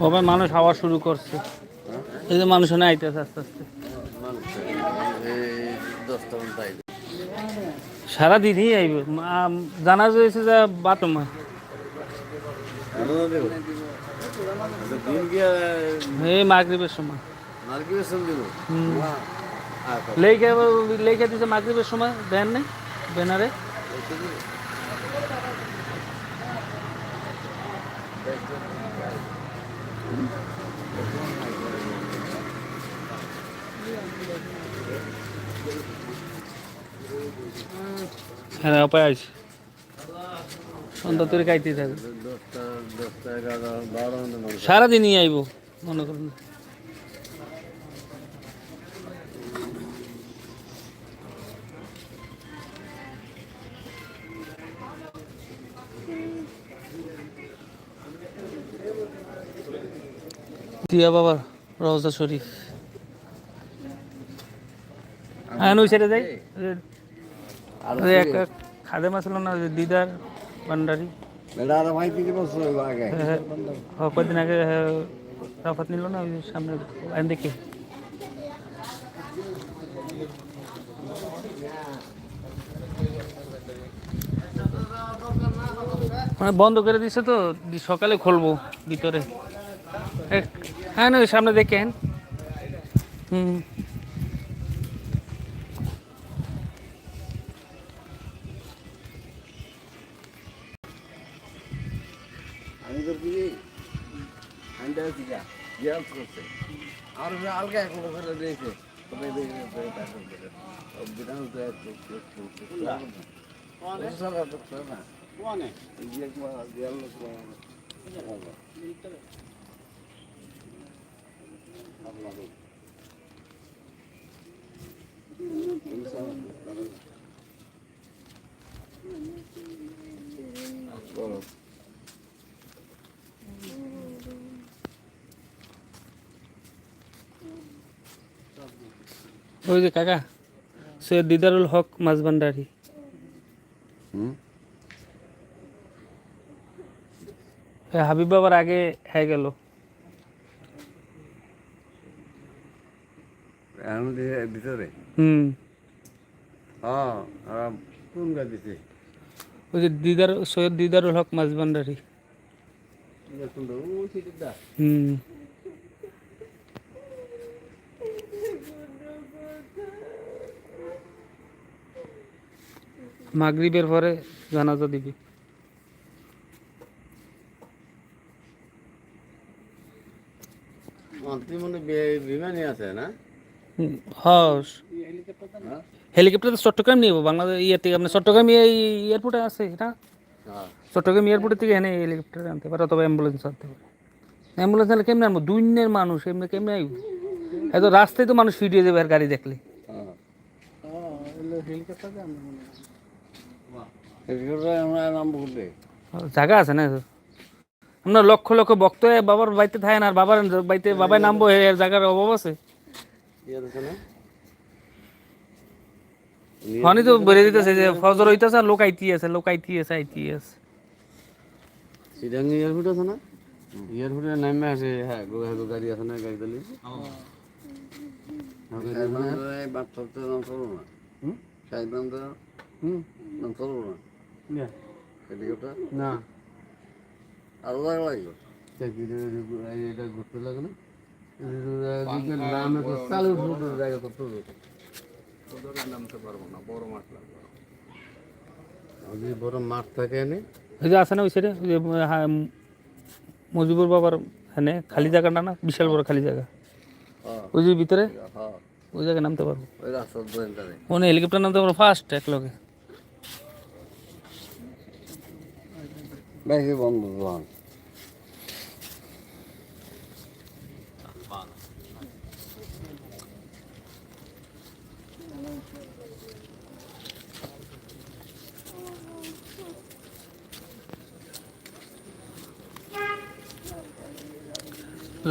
হবে মানুষ হওয়া শুরু করছে। এই যে মানুষ না আইতেছে আস্তে আস্তে। সারাদিনই আইবে। জানা যাচ্ছে যে বাটমা এই মাগরিবের সময়। লেখে লেখে দিছে মাগরিবের সময়, দেন নাই? ব্যানারে? হ্যাঁ উপায় আছে তোর খাইতে থাকে। সারাদিনই আইব, মনে করুন দিয়া বাবা রওজা শরীফ। হ্যাঁ ওই সাইডে যাই। ওই এক এক খাদে মাছিল না ওই যে দিদার ভান্ডারি। হ্যাঁ, হ্যাঁ। কদিন আগে হ্যাঁ, রাফাত নিল না ওই সামনে দেখে। মানে বন্ধ করে দিছে তো সকালে খুলবো ভিতরে। হ্যাঁ না ওই সামনে দেখেন হুম। যা জিয়াল করছে আর ওরা আলগা এক লোক করে দিয়েছে তবে দেখে তবে তার করে বিধান তো এক সারা তো না কোনে জিয়াল জিয়াল লোক বলো ওই যে কাকা সৈয়দ দিদারুল হক মাঝভান্ডারি হুম? হাবিব বাবার আগে হয়ে গেল। ভিতরে? হুম। হ্যাঁ কোন দিছে? ওই যে দিদার সৈয়দ দিদারুল হক মাঝভান্ডারি হুম। মাগরিবের পরে জানাজা দিবি। মনে হ্যাঁ হেলিকপ্টার তো চট্টগ্রাম নিয়ে যাব বাংলাদেশ ইয়ে থেকে। আপনার চট্টগ্রাম এই এয়ারপোর্টে আছে না? হ্যাঁ। চট্টগ্রাম থেকে এনে হেলিকপ্টার আনতে পারে অথবা অ্যাম্বুলেন্স আনতে পারে। অ্যাম্বুলেন্স আনলে কেমনে আনব? দুইনের মানুষ এমনি কেমনে আইব? এত রাস্তায় তো মানুষ ফিরিয়ে যাবে আর গাড়ি দেখলে। হ্যাঁ। হেলিকপ্টার বলতে জায়গা আছে না আপনার লক্ষ লক্ষ ভক্ত বাবার বাড়িতে থাকে না আর বাবার বাড়িতে বাবাই নামবো এর জায়গার অভাব আছে। হনি তো বেড়ে দিতেছে যে ফজর হইতেছে আর লোক আইতি আছে লোক আইতি আছে আইতি আছে। সিডাঙ্গি এয়ারপোর্ট আছে না? এয়ারপোর্টে নামে আছে হ্যাঁ গো হ্যাঁ গাড়ি আছে না গাড়ি তালি বাচ্চা নাম চলো না। হুম? শাহিদ নাম তো হুম। নাম চলবো না। না। আরও জায়গা লাগবে এটা ঘুরতে লাগে না? নামে তো চালু জায়গা করতে নামতে পারব না বড় মাঠ লাগবে যদি বড় মাঠ থাকে এনে। ওই যে আছে না ওই সাইডে? ওই যে হা- মজিবুর বাবার এখানে খালি জায়গাটা না? বিশাল বড় খালি জায়গা। হ্যাঁ। ওই যে ভিতরে? হ্যাঁ। ওই জায়গায় নামতে পারব। ওই রাস্তার হেলিকপ্টার নামতে পারব ফার্স্ট এক লগে। বেশি বন্ধ দোকান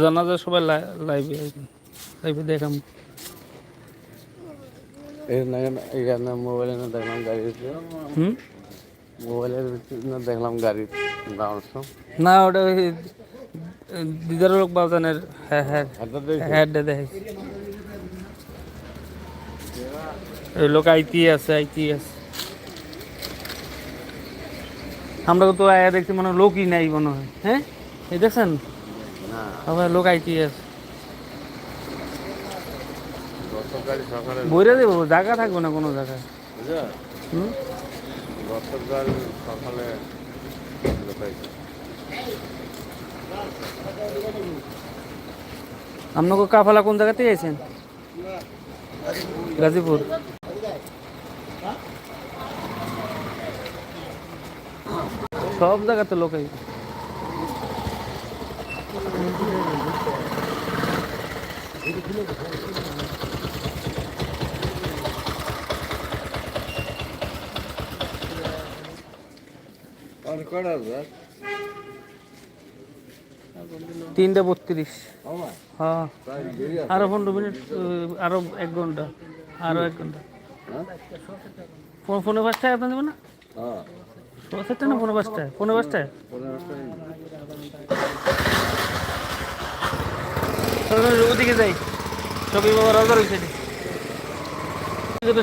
জানা যায় সবাই লাইভে লাইভে দেখাম। মোবাইলে না দেখলাম গাড়ি মোবাইলের না দেখলাম গাড়ি না ওটা ওই দিদার লোক বাজানের হ্যাঁ হ্যাঁ। হ্যাঁ এই লোক আইটি আছে আইটি আছে আমরা তো আয়া দেখছি মনে হয় লোকই নাই মনে হয়। হ্যাঁ? এই দেখছেন? সবাই লোক আইটি আছে বইরে দেবো জায়গা থাকবে না কোনো জায়গায়? গতকাল সকালে আপনাকে কাফালা কোন জায়গাতে আছেন? গাজীপুর। সব জায়গাতে লোক আর কয়টা আছে তিনটে বত্রিশ। হ্যাঁ। আরও পনেরো মিনিট আরও এক ঘণ্টা আরও এক ঘণ্টা। হ্যাঁ? ফোনে পাঁচটায় আপনার দেবেন না? হ্যাঁ। সোয়া চারটে না ফোনে পাঁচটায় ফোনে পাঁচটায় ওদিকে যাই। সবই বাবা রাজার ওই সাইডে এদিকে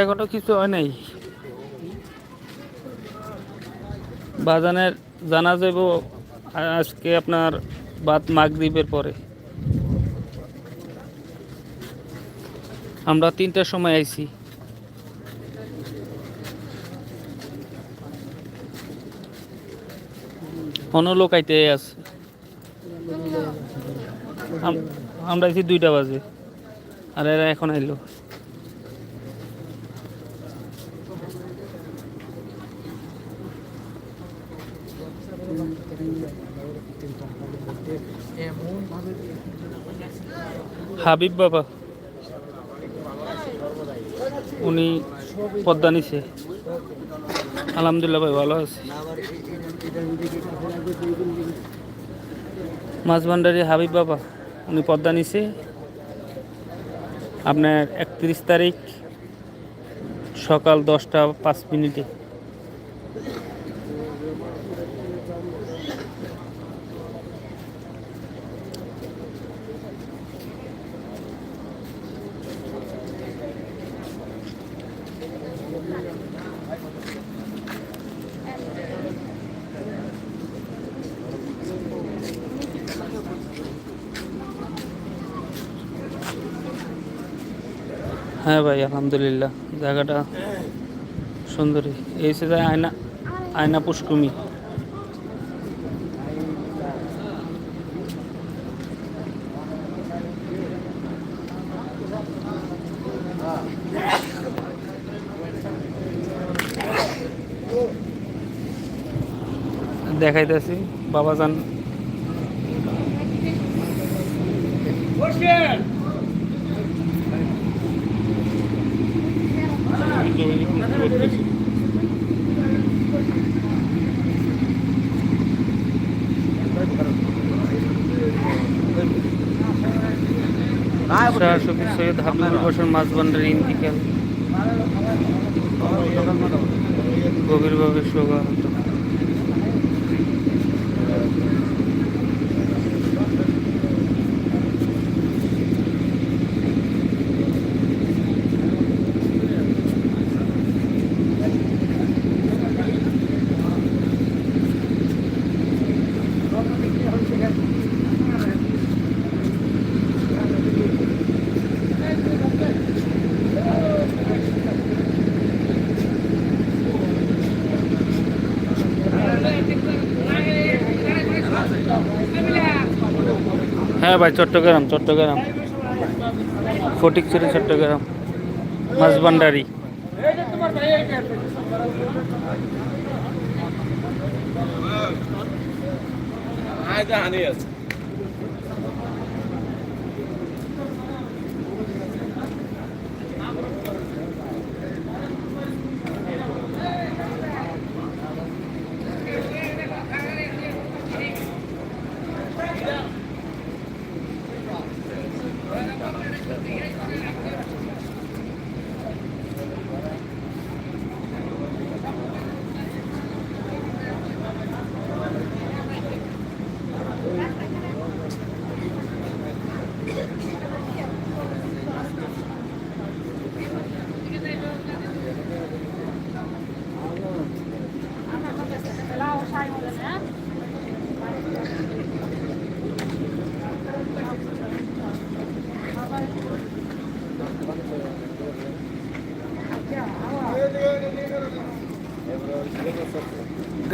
এখনও কিছু হয় নাই। বাজানের জানা যাব আজকে আপনার বাদ মাগদ্বীপের পরে। আমরা তিনটার সময় আইছি। অন্য লোক আইতে আছে। আমরা আইছি দুইটা বাজে, আর এরা এখন আইলো। হাবিব বাবা। উনি পদ্মা নিছে আলহামদুলিল্লাহ ভাই, ভালো আছে। মাছ ভান্ডারি হাবিব বাবা, উনি পদ্মা নিছে আপনার একত্রিশ তারিখ সকাল দশটা পাঁচ মিনিটে। হ্যাঁ ভাই আলহামদুলিল্লাহ। জায়গাটা সুন্দরী এই সে যায় আয়না আয়না পুষ্কুমি দেখাইতেছি বাবা যান শাহ শফি সৈয়দ হাবিবুল হোসেন মাছ গভীরভাবে শোকাহত হ্যাঁ ভাই চট্টগ্রাম চট্টগ্রাম। ফটিকছড়ি চট্টগ্রাম। মাছ ভান্ডারি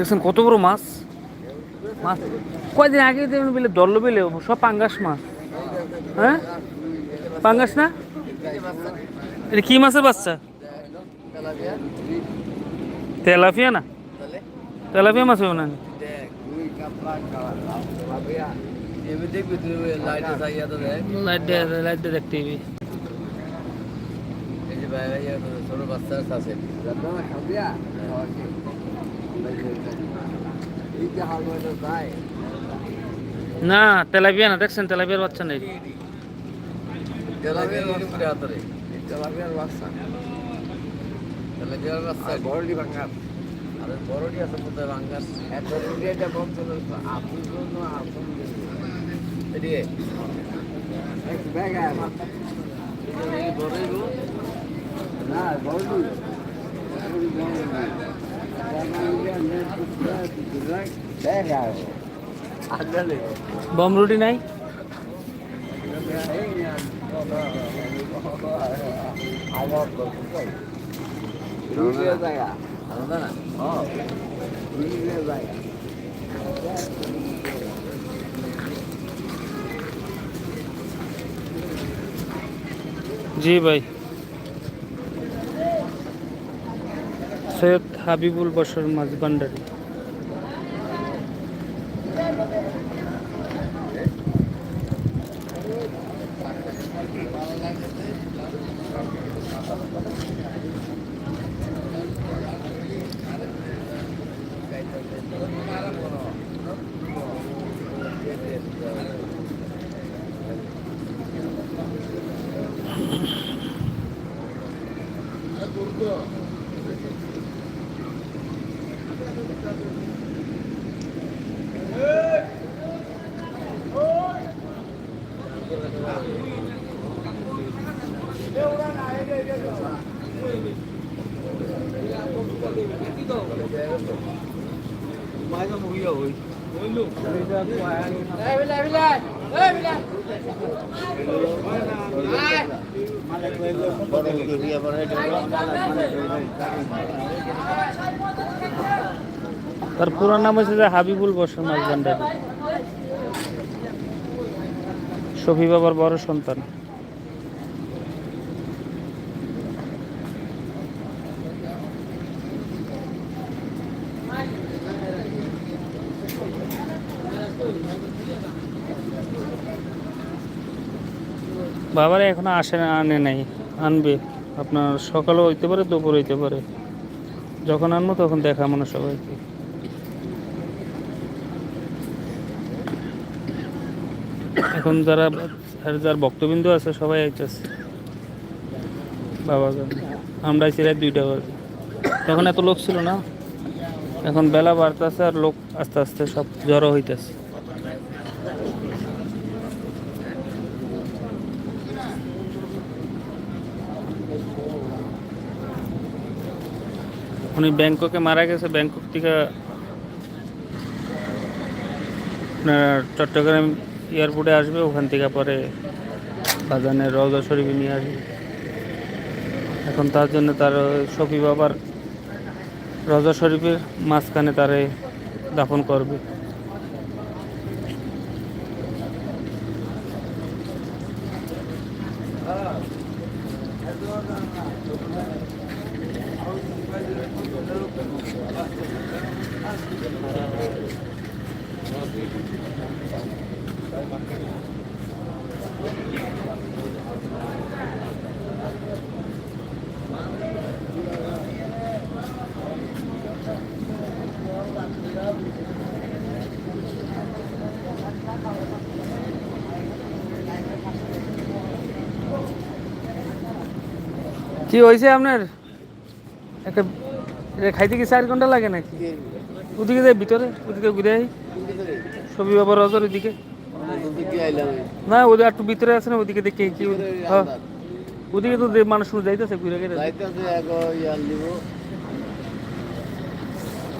দেখছেন কত বড় মাছ? মাছ কয়দিন আগে দেখুন বেলে দল বেলে সব পাঙ্গাস মাছ। হ্যাঁ? পাঙ্গাস না? এটা কি মাছের বাচ্চা? তেলাপিয়া না? তেলাপিয়া মাছ হবে না? দেখতে না তেলাপিয়া না দেখছেন তেলাপিয়ার বাচ্চা নেই। না বড়ডি ব্যাগ আছে আন্দালে বম রুটি নাই জি ভাই সৈয়দ হাবিবুল বসর মাছ ভান্ডারি। তার পুরো নাম হচ্ছে যে হাবিবুল বসর মাছ ভান্ডারি শফি বাবার বড় সন্তান। বাবারা এখনও আসে আনে নাই, আনবে। আপনার সকালও হইতে পারে, দুপুর হইতে পারে। যখন আনব তখন দেখা মনে সবাইকে। এখন যারা যার ভক্তবিন্দু আছে, সবাই আইতেছে। বাবা আমরা আইছি রাত দুইটা বাজে। তখন এত লোক ছিল না। এখন বেলা বাড়তেছে আর লোক আস্তে আস্তে সব জড়ো হইতেছে। উনি ব্যাংককে মারা গেছে, ব্যাংকক থেকে আপনার চট্টগ্রাম এয়ারপোর্টে আসবে, ওখান থেকে পরে বাজানের রওজা শরীফে নিয়ে আসবে। এখন তার জন্য তার শফি বাবার রওজা শরীফের মাঝখানে তারে দাফন করবে। কি হয়েছে আপনার? একটা এটা খাইতে কি চার ঘণ্টা লাগে নাকি? ওদিকে যাই ভিতরে ওদিকে ঘুরে আই। ছবি বাবার রজর ওদিকে না ওদের একটু ভিতরে আছে না ওদিকে দেখে কি হ্যাঁ। ওদিকে তো মানুষ যাইতেছে ঘুরে গেলে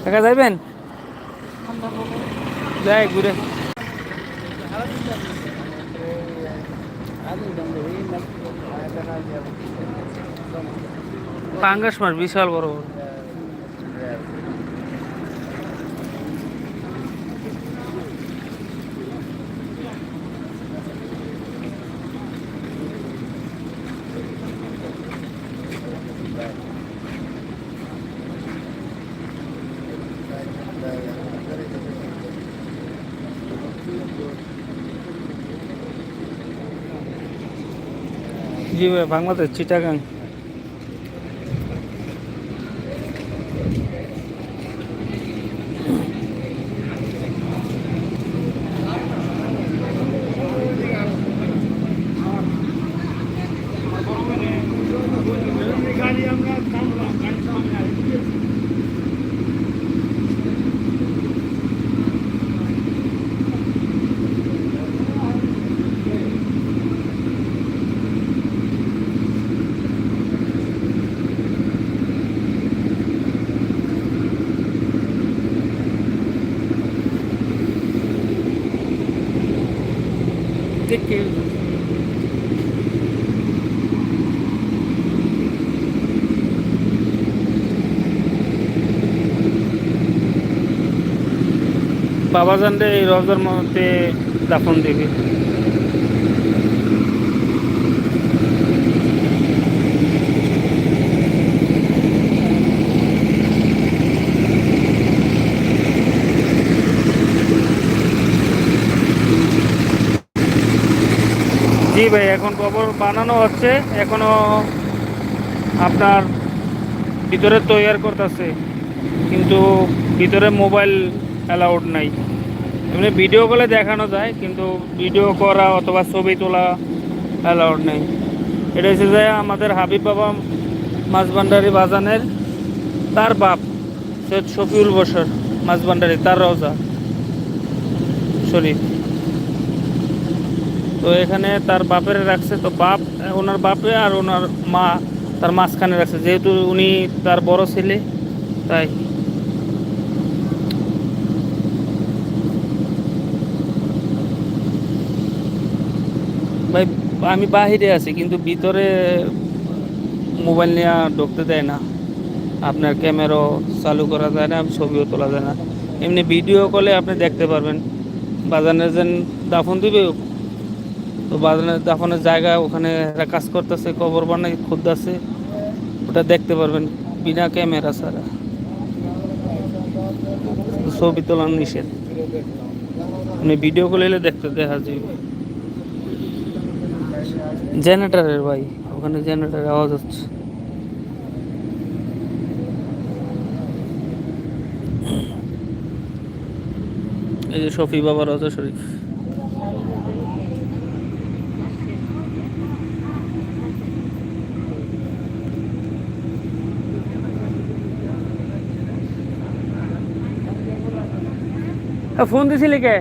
একা যাইবেন? যাই ঘুরে। পাঙ্গাস মাছ বিশাল বড় বড়। জি ভাই বাংলাদেশ চিটাগাং। দেখে বাবা জানলে এই রজার মধ্যে দাফন দেবে। ভাই, এখন কবর বানানো হচ্ছে, এখনও আপনার ভিতরে তৈয়ার করতেছে, কিন্তু ভিতরে মোবাইল অ্যালাউড নাই। এমনি ভিডিও কলে দেখানো যায়, কিন্তু ভিডিও করা অথবা ছবি তোলা অ্যালাউড নেই। এটা হচ্ছে যে আমাদের হাবিব বাবা মাছভান্ডারি বাজানের তার বাপ, সৈয়দ শফিউল বসর মাছভান্ডারি, তার রওজা শরীফ। তো এখানে তার বাপের রাখছে, তো বাপ, ওনার বাপে আর ওনার মা তার মাঝখানে রাখছে। যেহেতু উনি তার বড় ছেলে, তাই। ভাই, আমি বাহিরে আছি, কিন্তু ভিতরে মোবাইল নিয়ে ঢুকতে দেয় না। আপনার ক্যামেরাও চালু করা যায় না, ছবিও তোলা যায় না। এমনি ভিডিও কলে আপনি দেখতে পারবেন। বাজানের যেন দাফন দিবে তো দাফনের জায়গা, ওখানে এরা কাজ করতেছে, কবর বানাই খুঁজতেছে। ওটা দেখতে পারবেন, বিনা ক্যামেরা ছাড়া। ছবি তোলা নিষেধ। আপনি ভিডিও কলে এলে দেখতে দেখা যাবে জেনারেটারের ভাই, ওখানে জেনারেটারের আওয়াজ হচ্ছে। এই যে শফি বাবা, রজা শরীফ। ফোন দিছিলি কে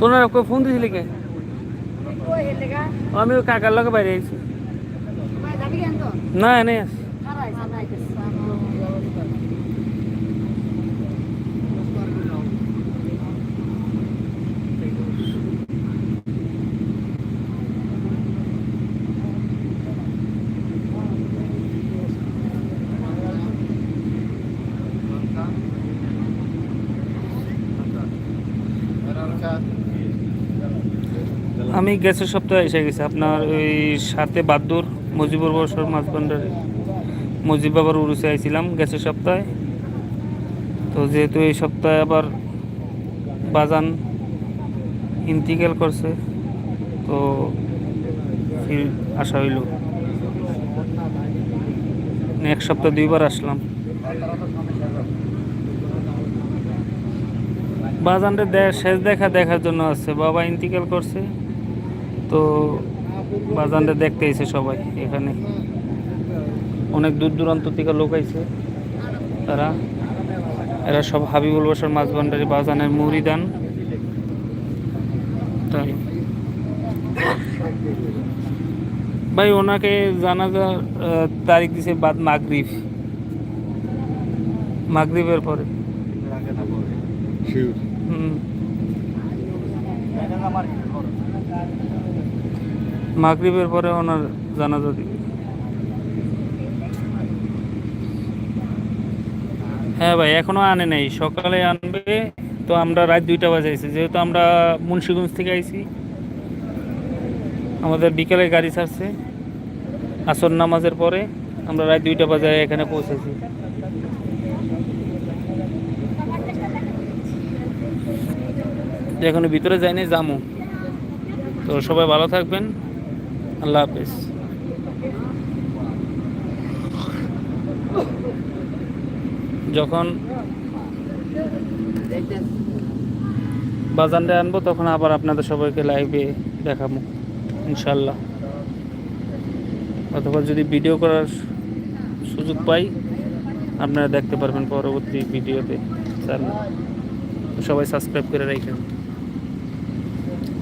তোনার কই ফোন দিছিলি কে কই হেলে গা আমি ওই কাকার লগে বাইরে আইছি ভাই যাবি কেন তো না এনে আছি আমি গেছে সপ্তাহে এসে গেছি। আপনার ওই সাথে বাদ্দুর মুজিবুর বর্ষর মাছ ভান্ডারে মুজিব বাবার উরুসে আইছিলাম গেছে সপ্তাহে। তো যেহেতু এই সপ্তাহে আবার বাজান ইন্তিকাল করছে, তো ফির আসা হইল। এক সপ্তাহ দুইবার আসলাম। বাজানরে দে- শেষ দেখা দেখার জন্য আছে। বাবা ইন্তিকাল করছে। তো বাজানরে দেখতে এসে সবাই এখানে। অনেক দূর দূরান্ত থেকে লোক আইছে তারা। এরা সব হাবিবুল বসর মাছ ভান্ডারি বাজানের মুড়িদান। তাই। ভাই ওনাকে জানাজা আহ, তারিখ দিছে বাদ মাগরিব। মাগরিবের পরে। হুম। মাগরিবের পরে ওনার জানাজা দিবে। হ্যাঁ ভাই, এখনও আনে নাই, সকালে আনবে। তো আমরা রাত দুইটা বাজে বাজাইছি যেহেতু আমরা মুন্সিগঞ্জ থেকে আইছি। আমাদের বিকেলে গাড়ি ছাড়ছে। আসর নামাজের পরে আমরা রাত দুইটা বাজায় এখানে পৌঁছেছি। এখনও ভিতরে যাইনি, যামু। তো সবাই ভালো থাকবেন। আল্লাহ হাফেজ। যখন বাজানরে আনব, তখন আবার আপনাদের সবাইকে লাইভে দেখাবো ইনশাল্লাহ অথবা যদি ভিডিও করার সুযোগ পাই, আপনারা দেখতে পারবেন পরবর্তী ভিডিওতে সবাই সাবস্ক্রাইব করে রাখেন।